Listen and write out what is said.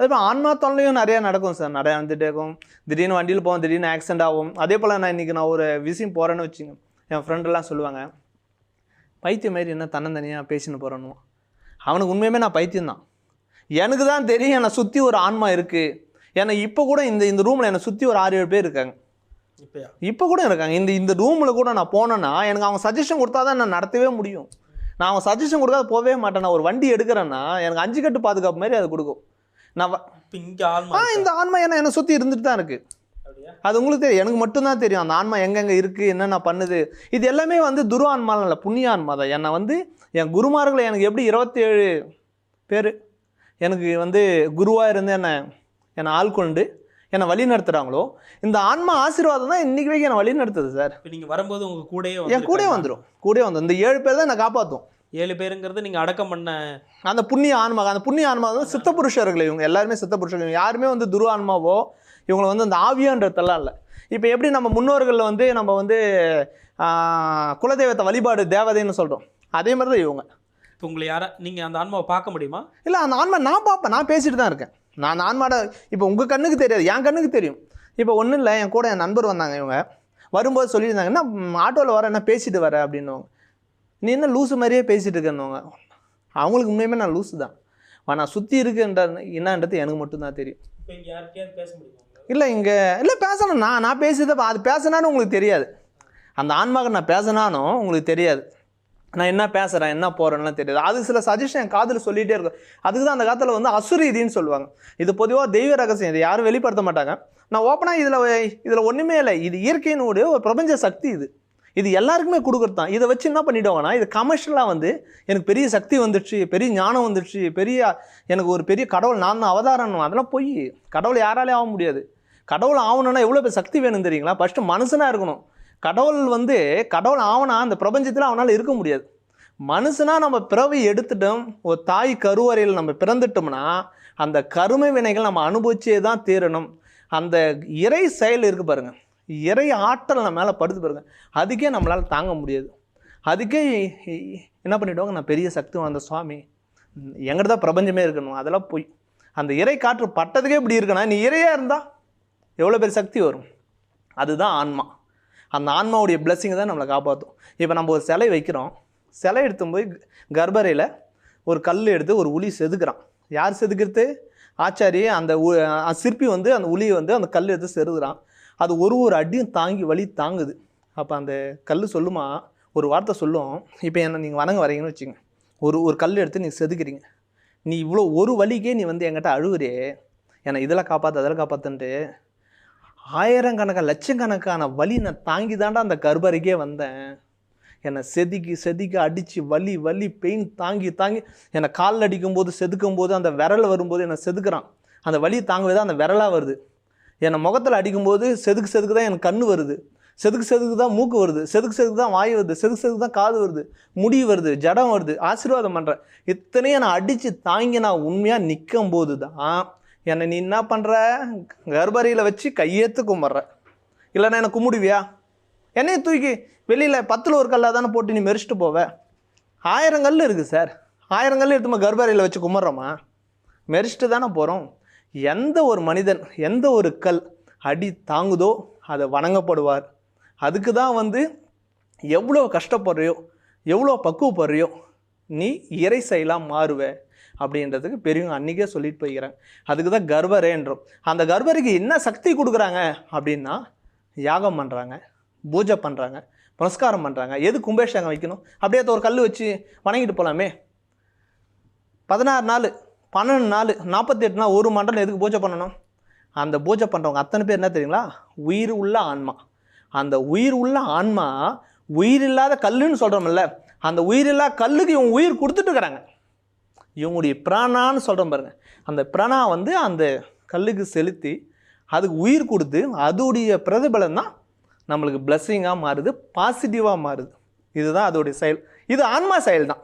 அதே போல் ஆன்மா தொல்லையும் நிறையா நடக்கும் சார். நிறையா வந்துட்டே இருக்கும். திடீர்னு வண்டியில் போவோம் திடீர்னு ஆக்சிடென்ட் ஆகும். அதே போல் நான் இன்றைக்கி நான் ஒரு விஷயம் போகிறேன்னு வச்சுங்க என் ஃப்ரெண்டெல்லாம் சொல்லுவாங்க பைத்தியம் மாதிரி என்ன தன்னந்தனியாக பேசின்னு போகிறேன்னு அவனுக்கு உண்மையுமே நான் பைத்தியம் தான். எனக்கு தான் தெரியும் என்னை சுற்றி ஒரு ஆன்மா இருக்குது என்னை இப்போ கூட இந்த இந்த ரூமில் என்னை சுற்றி ஒரு ஆறு ஏழு பேர் இருக்காங்க. இப்பயா? இப்போ கூட இருக்காங்க. இந்த இந்த ரூமில் கூட நான் போனேன்னா எனக்கு அவங்க சஜஷன் கொடுத்தா தான் நான் நடத்தவே முடியும். நான் அவங்க சஜஷன் கொடுக்காத போகவே மாட்டேன். நான் ஒரு வண்டி எடுக்கிறேன்னா எனக்கு அஞ்சு கட்டு பாதுகாப்பு மாதிரி அது கொடுக்கும். நான் இங்கே ஆன்மா இந்த ஆன்மா என்ன என்னை சுற்றி இருந்துட்டு தான் இருக்குது அது உங்களுக்கு தெரியும். எனக்கு மட்டும்தான் தெரியும். அந்த ஆன்மா எங்கெங்கே இருக்குது என்னென்ன பண்ணுது. இது எல்லாமே வந்து துரு ஆன்மாலாம் இல்லை புண்ணிய ஆன்மா தான். என்னை வந்து என் குருமார்களை எனக்கு எப்படி இருபத்தேழு பேர்? எனக்கு வந்து குருவாக இருந்து என்னை என்னை ஆள்கொண்டு என்னை வழி நடத்துகிறாங்களோ இந்த ஆன்மா ஆசீர்வாதம் தான் இன்னைக்கு வரைக்கும் என்னை வழி நடத்துது சார். இப்போ நீங்கள் வரும்போது உங்க கூடயே என் கூட. வந்துடும் கூட வந்துடும் இந்த ஏழு பேர் தான் என்னை காப்பாற்றும் ஏழு பேருங்கிறது நீங்கள் அடக்கம் பண்ண அந்த புண்ணிய ஆன்மா அந்த புண்ணிய ஆன்மா வந்து சித்த புருஷர்கள் இவங்க எல்லாருமே சித்த புருஷர்கள். இவங்க யாருமே வந்து துரு ஆன்மாவோ இவங்களை வந்து அந்த ஆவியான்றதெல்லாம் இல்லை. இப்போ எப்படி நம்ம முன்னோர்களில் வந்து நம்ம வந்து குலதெய்வத்தை வழிபாடு தேவதைன்னு சொல்கிறோம் அதே மாதிரி தான் இவங்க. இப்போ உங்களை யாரா நீங்கள் அந்த ஆன்மாவை பார்க்க முடியுமா? இல்லை அந்த ஆன்மா நான் பார்ப்பேன் நான் பேசிட்டு தான் இருக்கேன். நான் அந்த ஆன்மாட இப்போ உங்கள் கண்ணுக்கு தெரியாது என் கண்ணுக்கு தெரியும். இப்போ ஒன்றும் இல்லை என் கூட என் நண்பர் வந்தாங்க இவங்க. வரும்போது சொல்லியிருந்தாங்க என்ன ஆட்டோவில் வர என்ன பேசிட்டு வர? அப்படின்னுவாங்க. நீ என்ன லூசு மாதிரியே பேசிட்டு இருக்கேன்னுவாங்க? அவங்களுக்கு உண்மையுமே நான் லூசு தான். நான் சுற்றி இருக்குன்ற என்னன்றது எனக்கு மட்டும்தான் தெரியும். இல்லை இங்கே இல்லை பேசணும். நான் நான் பேசுறத பா- அது பேசினான்னு உங்களுக்கு தெரியாது. அந்த ஆன்மாக்கு நான் பேசினானும் உங்களுக்கு தெரியாது. நான் என்ன பேசுகிறேன் என்ன போகிறேன்லாம் தெரியாது. அது சில சஜஷன் என் காதில் சொல்லிகிட்டே இருக்கும். அதுக்கு தான் அந்த காலத்தில் வந்து அசுரீதின்னு சொல்லுவாங்க. இது பொதுவாக தெய்வ ரகசியம். இது யாரும் வெளிப்படுத்த மாட்டாங்க. நான் ஓப்பனாக இதில் இதில் ஒன்றுமே இல்லை. இது இயற்கையினுடைய ஒரு பிரபஞ்ச சக்தி இது. இது எல்லாருக்குமே கொடுக்குறது தான். இதை வச்சு என்ன பண்ணிவிடுவாங்கன்னா இது கமர்ஷியலாக வந்து எனக்கு பெரிய சக்தி வந்துடுச்சு பெரிய ஞானம் வந்துடுச்சு பெரிய எனக்கு ஒரு பெரிய கடவுள் நான் தான் அவதாரம். அதெல்லாம் போய் கடவுள் யாராலையும் ஆக முடியாது. கடவுள் ஆகணும்னா எவ்வளோ பேர் சக்தி வேணும் தெரியுங்களா? ஃபஸ்ட்டு மனுஷனாக இருக்கணும். கடவுள் வந்து கடவுள் ஆவனா அந்த பிரபஞ்சத்தில் அவனால் இருக்க முடியாது. மனுஷனாக நம்ம பிறவி எடுத்துட்டோம் ஒரு தாய் கருவறையில் நம்ம பிறந்துட்டோம்னா அந்த கருமை வினைகள் நம்ம அனுபவிச்சே தான் தீரணும். அந்த இறை செயல் இருக்கு பாருங்கள் இறை ஆற்றல் நம்ம மேலே படுத்து பாருங்க. அதுக்கே நம்மளால் தாங்க முடியாது. அதுக்கே என்ன பண்ணிவிடுவாங்க நான் பெரிய சக்தி வாய்ந்த சுவாமி. எங்கிட்ட தான் பிரபஞ்சமே இருக்கணும். அதெல்லாம் போய் அந்த இறை காற்று பட்டதுக்கே இப்படி இருக்கணும் நீ இறையாக இருந்தால் எவ்வளோ பெரிய சக்தி வரும்? அதுதான் ஆன்மா. அந்த ஆன்மாவுடைய பிளஸ்ஸிங்கை தான் நம்மளை காப்பாற்றும் இப்போ நம்ம ஒரு சிலை வைக்கிறோம். சிலை எடுத்தும் போய் கர்ப்பறையில் ஒரு கல் எடுத்து ஒரு உளி செதுக்கிறான். யார் செதுக்கிறது? ஆச்சாரி அந்த உ- சிற்பி வந்து அந்த உளியை வந்து அந்த கல் எடுத்து செதுக்குறான் அது ஒரு ஒரு அடியும் தாங்கி வலி தாங்குது. அப்போ அந்த கல் சொல்லுமா? ஒரு வார்த்தை சொல்லும். இப்போ என்ன நீங்கள் வணங்க வரீங்கன்னு வச்சுங்க. ஒரு ஒரு கல் எடுத்து நீ செதுக்கிறீங்க. நீ இவ்வளோ ஒரு வலிக்கே நீ வந்து என்கிட்ட அழுகுறே என்னை இதெல்லாம் காப்பாற்று அதெல்லாம் காப்பாற்றுன்ட்டு ஆயிரக்கணக்கான லட்சக்கணக்கான வலி நான் தாங்கி தாண்டா அந்த கர்ப்பறைக்கே வந்தேன். என்னை செதுக்கி செதுக்கி அடித்து வலி வலி பெயின் தாங்கி தாங்கி என்னை காலில் அடிக்கும்போது செதுக்கும் போது அந்த விரல் வரும்போது என்னை செதுக்குறான். அந்த வலி தாங்குவது தான் அந்த விரலாக வருது. என்னை முகத்தில் அடிக்கும்போது செதுக்கு செதுக்கு தான் எனக்கு கண் வருது. செதுக்கு செதுக்கு தான் மூக்கு வருது. செதுக்கு செதுக்கு தான் வாய் வருது. செதுக்கு செதுக்கு தான் காது வருது. முடி வருது. ஜடம் வருது. ஆசீர்வாதம் பண்ணுறேன் இத்தனையும் நான் அடித்து தாங்கி நான் உண்மையாக நிற்கும் போது தான் என்னை நீ என்ன பண்ணுற கர்ப்பறையில் வச்சு கையேற்று கும்பிட்ற. இல்லைன்னா என்னை கும்பிடுவியா? என்னையை தூக்கி வெளியில் பத்தில் ஒரு கல்லாக தானே போட்டு நீ மெரிச்சிட்டு போவ? ஆயிரம் கல் இருக்குது சார். ஆயிரம் கல் எடுத்துமா கர்ப்பறையில் வச்சு கும்பிட்றோமா? மெரிச்சிட்டு தானே போகிறோம் எந்த ஒரு மனிதன் எந்த ஒரு கல் அடி தாங்குதோ அதை வணங்கப்படுவார். அதுக்கு தான் வந்து எவ்வளோ கஷ்டப்படுறியோ எவ்வளோ பக்குவப்படுறியோ நீ இறை செயலாக மாறுவ அப்படின்றதுக்கு பெரியவங்க அன்றைக்கே சொல்லிட்டு போய்க்கிறேன் அதுக்கு தான் கர்வரேன்றோம் அந்த கர்வருக்கு என்ன சக்தி கொடுக்குறாங்க அப்படின்னா யாகம் பண்ணுறாங்க பூஜை பண்ணுறாங்க புனஸ்காரம் பண்ணுறாங்க எது கும்பேஷாங்கம் வைக்கணும்? அப்படியே ஒரு கல் வச்சு வணங்கிட்டு போகலாமே பதினாறு நாள் பன்னெண்டு நாள் நாற்பத்தெட்டு நாள் ஒரு மண்டலம் எதுக்கு பூஜை பண்ணணும்? அந்த பூஜை பண்ணுறவங்க அத்தனை பேர் என்ன தெரியுங்களா? உயிர் உள்ள ஆன்மா. அந்த உயிர் உள்ள ஆன்மா உயிர் இல்லாத கல்லுன்னு சொல்கிறோம்ல அந்த உயிர் இல்லாத கல்லுக்கு இவங்க உயிர் கொடுத்துட்டு இருக்கிறாங்க இவங்களுடைய பிராணான்னு சொல்கிறோம் பாருங்கள் அந்த பிராணா வந்து அந்த கல்லுக்கு செலுத்தி அதுக்கு உயிர் கொடுத்து அதோடைய பிரதிபலம் தான் நம்மளுக்கு பிளஸ்ஸிங்காக மாறுது பாசிட்டிவாக மாறுது. இதுதான் அதோடைய செயல். இது ஆன்மா செயல் தான்